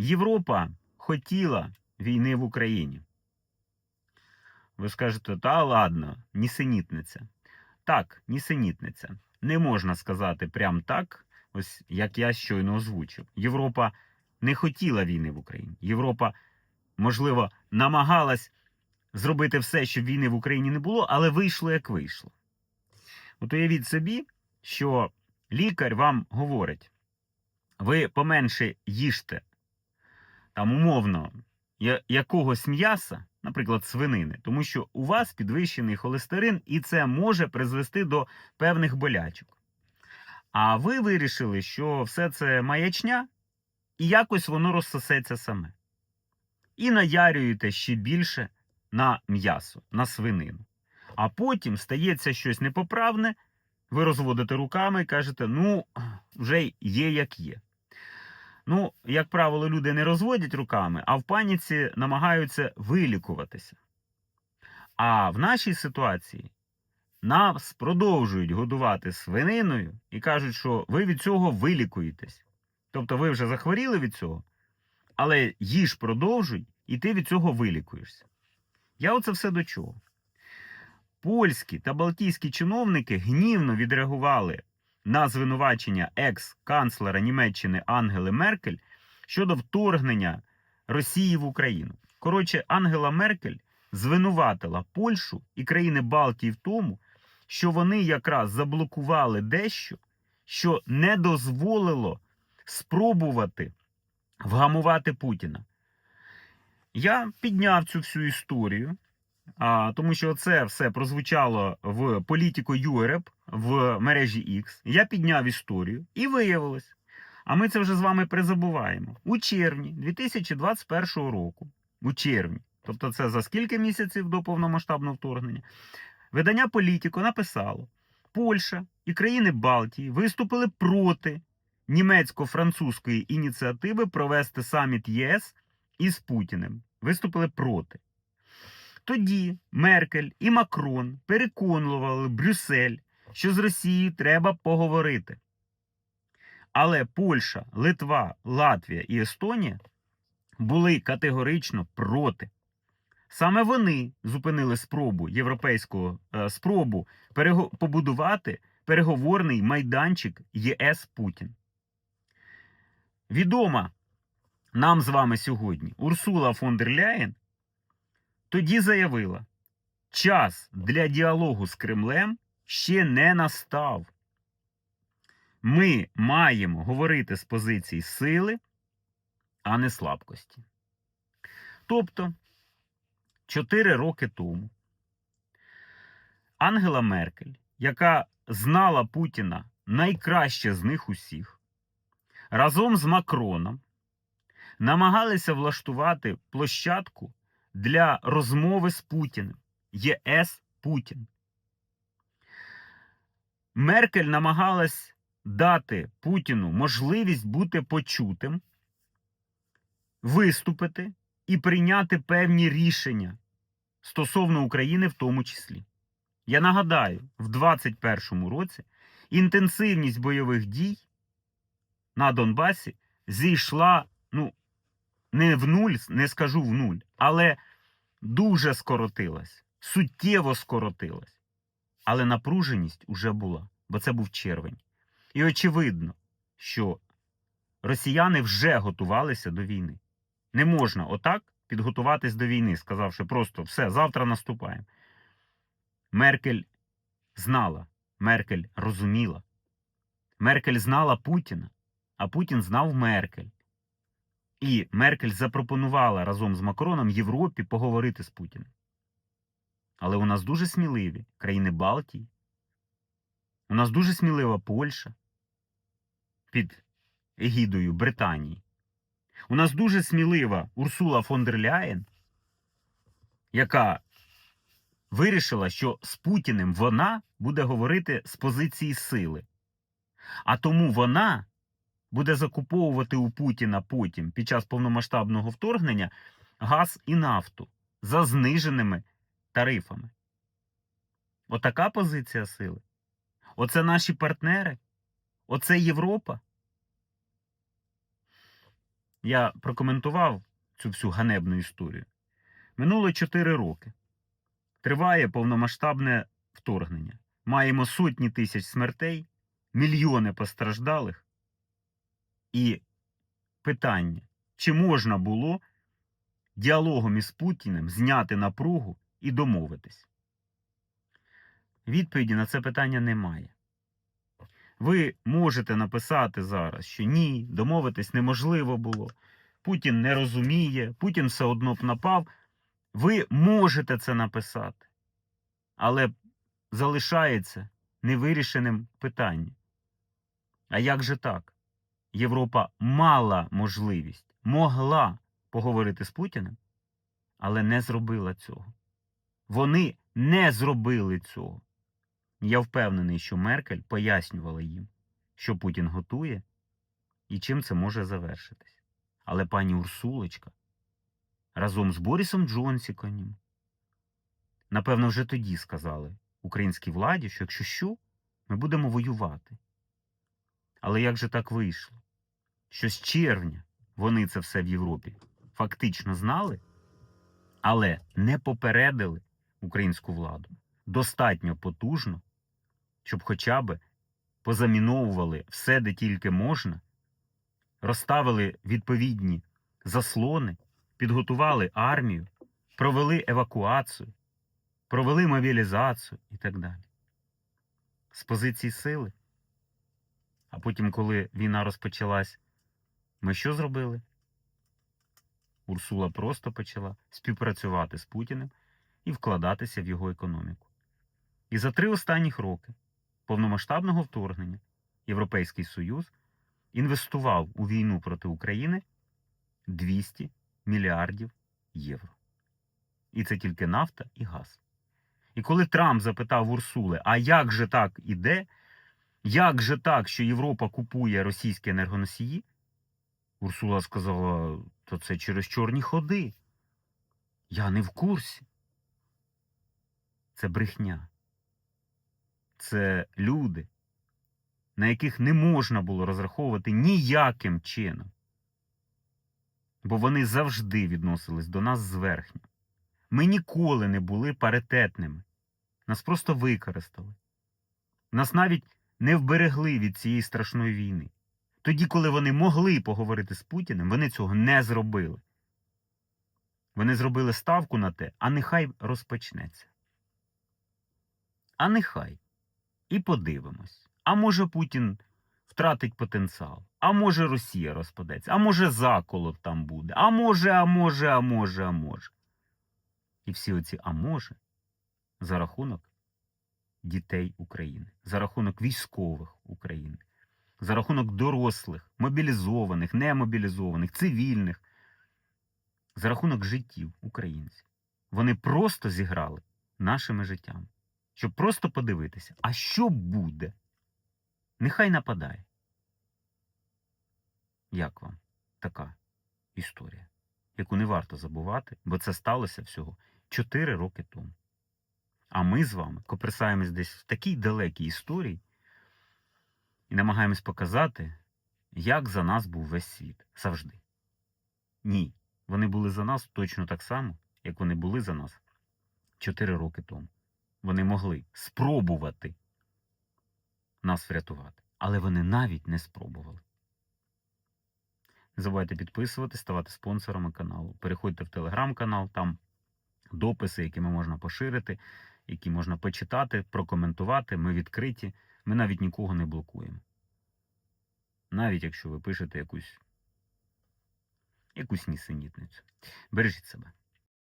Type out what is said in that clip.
Європа хотіла війни в Україні. Ви скажете, та ладно, нісенітниця. Так, нісенітниця. Не можна сказати прям так, ось як я щойно озвучив. Європа не хотіла війни в Україні. Європа, можливо, намагалась зробити все, щоб війни в Україні не було, але вийшло як вийшло. От уявіть собі, що лікар вам говорить: ви поменше їжте там умовно якогось м'яса, наприклад, свинини, тому що у вас підвищений холестерин, і це може призвести до певних болячок. А ви вирішили, що все це маячня, і якось воно розсосеться саме. І наярюєте ще більше на м'ясо, на свинину. А потім стається щось непоправне, ви розводите руками і кажете: ну, вже є як є. Ну, як правило, люди не розводять руками, а в паніці намагаються вилікуватися. А в нашій ситуації нас продовжують годувати свининою і кажуть, що ви від цього вилікуєтесь. Тобто ви вже захворіли від цього, але їж продовжуй, і ти від цього вилікуєшся. Я оце все до чого. Польські та балтійські чиновники гнівно відреагували на звинувачення екс-канцлера Німеччини Ангели Меркель щодо вторгнення Росії в Україну. Коротше, Ангела Меркель звинуватила Польщу і країни Балтії в тому, що вони якраз заблокували дещо, що не дозволило спробувати вгамувати Путіна. Я підняв цю всю історію, а, тому що це все прозвучало в політико Юреп в мережі X. Я підняв історію і виявилось. А ми це вже з вами призабуваємо. У червні 2021 року, у червні, тобто це за скільки місяців до повномасштабного вторгнення, видання Політіко написало: Польща і країни Балтії виступили проти німецько-французької ініціативи провести саміт ЄС із Путіним. Виступили проти. Тоді Меркель і Макрон переконували Брюссель, що з Росією треба поговорити. Але Польща, Литва, Латвія і Естонія були категорично проти. Саме вони зупинили спробу європейського е, спробу побудувати переговорний майданчик ЄС Путін. Відома нам з вами сьогодні Урсула фон дер Ляєн тоді заявила: час для діалогу з Кремлем ще не настав. Ми маємо говорити з позиції сили, а не слабкості. Тобто, 4 роки тому Ангела Меркель, яка знала Путіна найкраще з них усіх, разом з Макроном намагалися влаштувати площадку для розмови з Путіним. ЄС Путін. Меркель намагалась дати Путіну можливість бути почутим, виступити і прийняти певні рішення стосовно України в тому числі. Я нагадаю, в 2021 році інтенсивність бойових дій на Донбасі зійшла, ну, не в нуль, не скажу в нуль, але дуже скоротилась, суттєво скоротилась. Але напруженість уже була, бо це був червень. І очевидно, що росіяни вже готувалися до війни. Не можна отак підготуватись до війни, сказавши просто все, завтра наступаємо. Меркель знала, Меркель розуміла. Меркель знала Путіна, а Путін знав Меркель. І Меркель запропонувала разом з Макроном Європі поговорити з Путіним. Але у нас дуже сміливі країни Балтії. У нас дуже смілива Польща під егідою Британії. У нас дуже смілива Урсула фон дер Ляєн, яка вирішила, що з Путіним вона буде говорити з позиції сили. А тому вона буде закуповувати у Путіна потім під час повномасштабного вторгнення газ і нафту за зниженими тарифами. Отака позиція сили. Оце наші партнери. Оце Європа. я прокоментував цю всю ганебну історію. Минуло 4 роки. Триває повномасштабне вторгнення. Маємо сотні тисяч смертей, мільйони постраждалих. І питання, чи можна було діалогом із Путіним зняти напругу і домовитись? Відповіді на це питання немає. Ви можете написати зараз, що ні, домовитись неможливо було. Путін не розуміє, Путін все одно б напав. Ви можете це написати, але залишається невирішеним питання. А як же так? Європа мала можливість, могла поговорити з Путіним, але не зробила цього. Вони не зробили цього. Я впевнений, що Меркель пояснювала їм, що Путін готує і чим це може завершитись. Але пані Урсулочка разом з Борисом Джонсіконем, напевно, вже тоді сказали українській владі, що якщо що, ми будемо воювати. Але як же так вийшло? Що з червня вони це все в Європі фактично знали, але не попередили українську владу достатньо потужно, щоб хоча б позаміновували все, де тільки можна, розставили відповідні заслони, підготували армію, провели евакуацію, провели мобілізацію і так далі. З позиції сили. А потім, коли війна розпочалась, ми що зробили? Урсула просто почала співпрацювати з Путіним і вкладатися в його економіку. І за три останніх роки повномасштабного вторгнення Європейський Союз інвестував у війну проти України 200 мільярдів євро. І це тільки нафта і газ. І коли Трамп запитав Урсули, а як же так іде? Як же так, що Європа купує російські енергоносії? Урсула сказала, то це через чорні ходи. Я не в курсі. Це брехня. Це люди, на яких не можна було розраховувати ніяким чином. Бо вони завжди відносились до нас зверхньо. Ми ніколи не були паритетними. Нас просто використали. Нас навіть не вберегли від цієї страшної війни. Тоді, коли вони могли поговорити з Путіним, вони цього не зробили. Вони зробили ставку на те, а нехай розпочнеться. А нехай. І подивимось. А може Путін втратить потенціал, а може Росія розпадеться, а може заколот там буде, а може, а може, а може, а може. І всі оці а може за рахунок дітей України, за рахунок військових України, за рахунок дорослих, мобілізованих, немобілізованих, цивільних, за рахунок життів українців. Вони просто зіграли нашими життями, щоб просто подивитися, а що буде? Нехай нападає. Як вам така історія, яку не варто забувати, бо це сталося всього 4 роки тому. А ми з вами коперсаємось десь в такій далекій історії і намагаємось показати, як за нас був весь світ завжди. Ні, вони були за нас точно так само, як вони були за нас 4 роки тому. Вони могли спробувати нас врятувати, але вони навіть не спробували. Не забувайте підписувати, ставати спонсорами каналу. Переходьте в телеграм-канал, там дописи, якими можна поширити, які можна почитати, прокоментувати. Ми відкриті, ми навіть нікого не блокуємо. Навіть якщо ви пишете якусь, якусь нісенітницю. Бережіть себе.